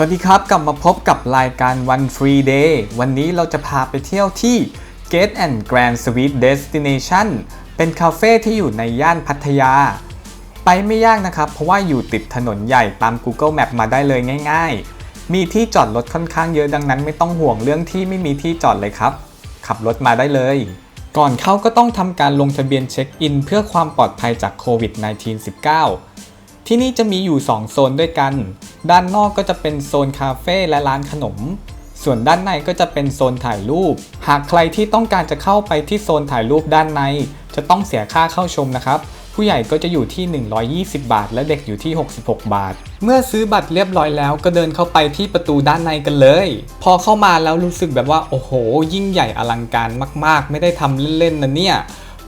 สวัสดีครับ กลับมาพบกับรายการ One Free Day วันนี้เราจะพาไปเที่ยวที่ Gate and Grand Sweet Destination เป็นคาเฟ่ที่อยู่ในย่านพัทยา ไปไม่ยากนะครับ เพราะว่าอยู่ติดถนนใหญ่ตาม Google Map มาได้เลยง่ายๆ มีที่จอดรถค่อนข้างเยอะดังนั้นไม่ต้องห่วงเรื่องที่ไม่มีที่จอดเลยครับ ขับรถมาได้เลย ก่อนเข้าก็ต้องทำการลงทะเบียนเช็คอิน เพื่อความปลอดภัยจากโควิด -19 ที่นี่จะมีอยู่ 2 โซนด้วยกัน ด้านนอกก็จะเป็นโซนคาเฟ่และร้านขนม ส่วนด้านในก็จะเป็นโซนถ่ายรูป หากใครที่ต้องการจะเข้าไปที่โซนถ่ายรูปด้านใน จะต้องเสียค่าเข้าชมนะครับ ผู้ใหญ่ก็จะอยู่ที่ 120 บาท และเด็กอยู่ที่ 66 บาท เมื่อซื้อบัตรเรียบร้อยแล้วก็เดินเข้าไปที่ประตูด้านในกันเลย พอเข้ามาแล้วรู้สึกแบบว่าโอ้โห ยิ่งใหญ่อลังการมาก ๆ ไม่ได้ทำเล่นๆนะเนี่ย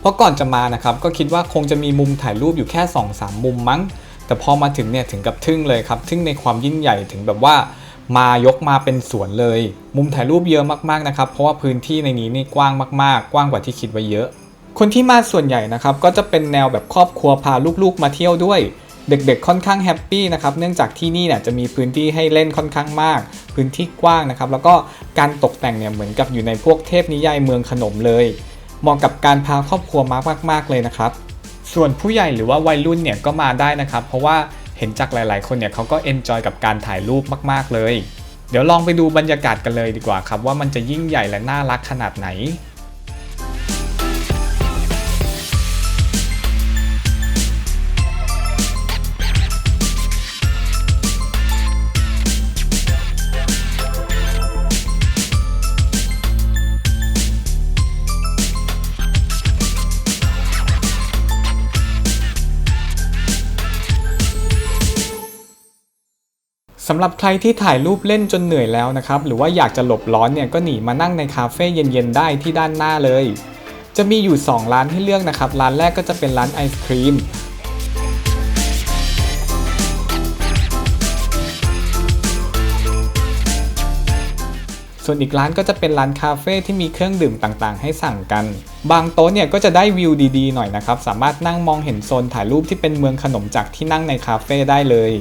เพราะก่อนจะมานะครับก็คิดว่าคงจะมีมุมถ่ายรูปอยู่แค่ 2-3 มุมมั้ง แต่พอมาถึงเนี่ยถึงกับทึ่งเลยครับทึ่งในความยิ่งใหญ่ถึงแบบว่ามายกมาเป็นสวนเลย มุมถ่ายรูปเยอะมากๆนะครับ เพราะว่าพื้นที่ในนี้นี่กว้างมากๆ กว้างกว่าที่คิดไว้เยอะ คนที่มาส่วนใหญ่นะครับก็จะเป็นแนวแบบครอบครัวพาลูกๆ มาเที่ยวด้วย เด็กๆ ค่อนข้างแฮปปี้นะครับ เนื่องจากที่นี่เนี่ยจะมีพื้นที่ให้เล่นค่อนข้างมาก พื้นที่กว้างนะครับ แล้วก็การตกแต่งเนี่ยเหมือนกับอยู่ในพวกเทพนิยายเมืองขนมเลย เหมาะกับการพาครอบครัวมากมากๆเลยนะครับ ส่วนผู้ใหญ่หรือว่าวัยรุ่นเนี่ยก็มาได้นะครับ เพราะว่าเห็นจากหลาย ๆ คนเนี่ยเขาก็เอนจอยกับการถ่ายรูปมาก ๆ เลย เดี๋ยวลองไปดูบรรยากาศกันเลยดีกว่าครับว่ามันจะยิ่งใหญ่และน่ารักขนาดไหน สำหรับใครที่ถ่ายรูปเล่นจนเหนื่อยแล้วนะครับ หรือว่าอยากจะหลบร้อนเนี่ยก็หนีมานั่งในคาเฟ่เย็นๆได้ที่ด้านหน้าเลย จะมีอยู่ 2 ร้านให้เลือกนะครับ ร้านแรกก็จะเป็นร้านไอศครีมส่วนอีกร้านก็จะเป็นร้านคาเฟ่ที่มีเครื่องดื่มต่างๆ ให้สั่งกัน บางโต๊ะเนี่ยก็จะได้วิวดีๆ หน่อยนะครับ สามารถนั่งมองเห็นโซนถ่ายรูปที่เป็นเมืองขนมจากที่นั่งในคาเฟ่ได้เลย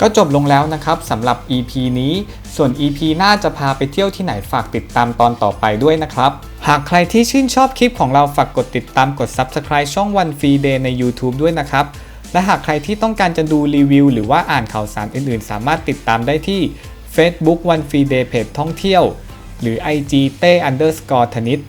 ก็จบลงแล้วนะครับสำหรับ EP นี้ ส่วน EP หน้าจะพาไปเที่ยวที่ไหนฝากติดตามตอนต่อไปด้วยนะครับ หากใครที่ชื่นชอบคลิปของเราฝากกดติดตามกด Subscribe ช่อง One Free Day ใน YouTube ด้วยนะครับ และหากใครที่ต้องการจะดูรีวิว หรือว่าอ่านข่าวสารอื่นๆ สามารถติดตามได้ที่ Facebook One Free Day เพจท่องเที่ยว หรือ IG เต้ underscore ธนิต